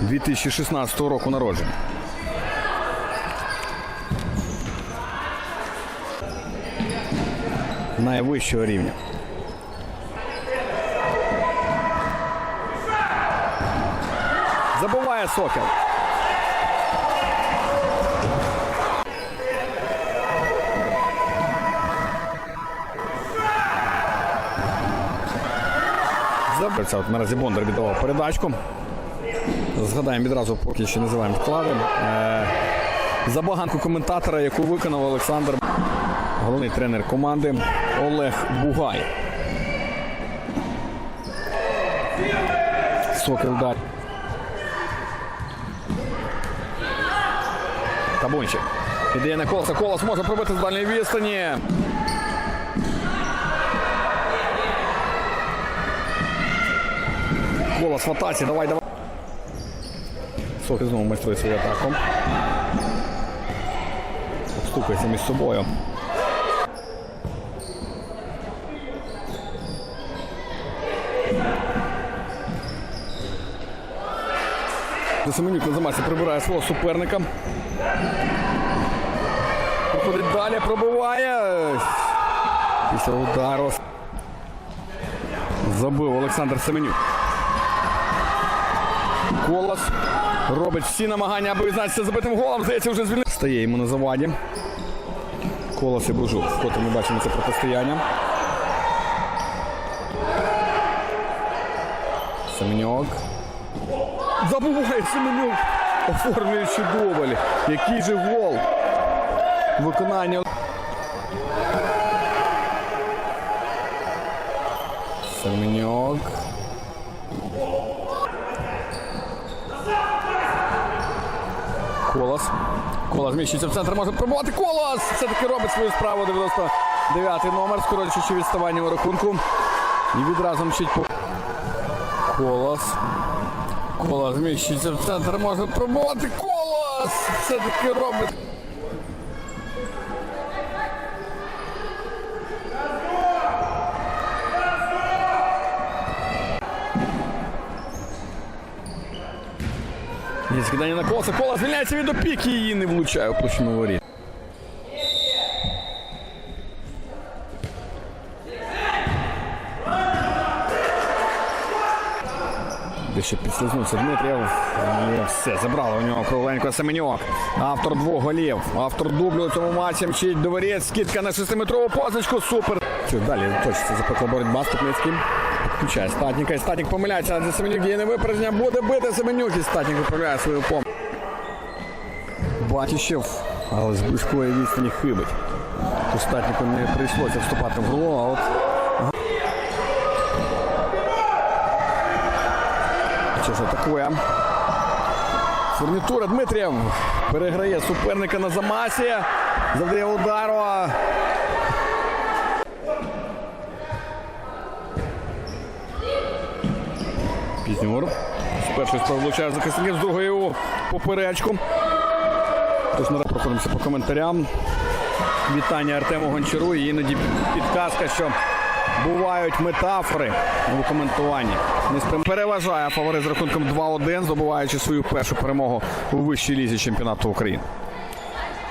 2016 року народження. Найвищого рівня. Забуває Сокіл. Це от наразі Бондар віддавав передачку. Згадаємо відразу, поки ще називаємо вклади. Е, забаганку коментатора, яку виконав Олександр, головний тренер команди Олег Бугай. Сокіл далі. Табунчик. Ідея на колоса. Колос може пробити з дальньої відстані. Колос в атаці. Давай, давай. Сокіл знову майструє свою атаку. Обстукається між собою. Семенюк на замасі прибирає свого суперника. Проходить далі, пробиває. Після удару. Забив Олександр Семенюк. Колос робить всі намагання, аби відзначитися забитим голом. Здається, вже звільнив. Стає йому на заваді. Колос і Бужук. Вкотре ми бачимо це протистояння. Семенюк. Забуває Семенюк, оформлюючи дубль. Який же гол. Виконання. Семенюк. Колос. Колос зміщується в центр, може пробувати. Колос! Все-таки робить свою справу 99-й номер, скорочуючи відставання у рахунку. І відразу мчить по. Колос. Колос зміщується в центр, може пробувати. Колос! Все-таки робить. Є скидання на колоса. Колос звільняється від опіки її не влучає у площину воріт. Де ще підслизнувся Дмитрів. Все, забрали у нього кругленько Семенюк. Автор двох голів. Автор дублю у цьому матчі мчить до воріт. Скидка на шестиметрову позначку. Супер. Далі точиться запекла боротьба Ступницький. Включає Статніка. І Статнік помиляється, адже Семенюк є невипередження. Буде бити Семенюк. І Статнік виправляє свою помилку. Батіщев, але з близької відстані хибить. Тут Статніку не прийшлося вступати в гру, а от Що атакує? Фурнітура Дмитрієв переграє суперника на замасі. Завдає удару. Пізнюр. З першої спроби влучає захисників, з другої у поперечку. Тож наразі проходимося по коментарям. Вітання Артему Гончару і іноді підказка, що бувають метафори у коментуванні. Переважає фаворит з рахунком 2-1, здобуваючи свою першу перемогу у вищій лізі чемпіонату України.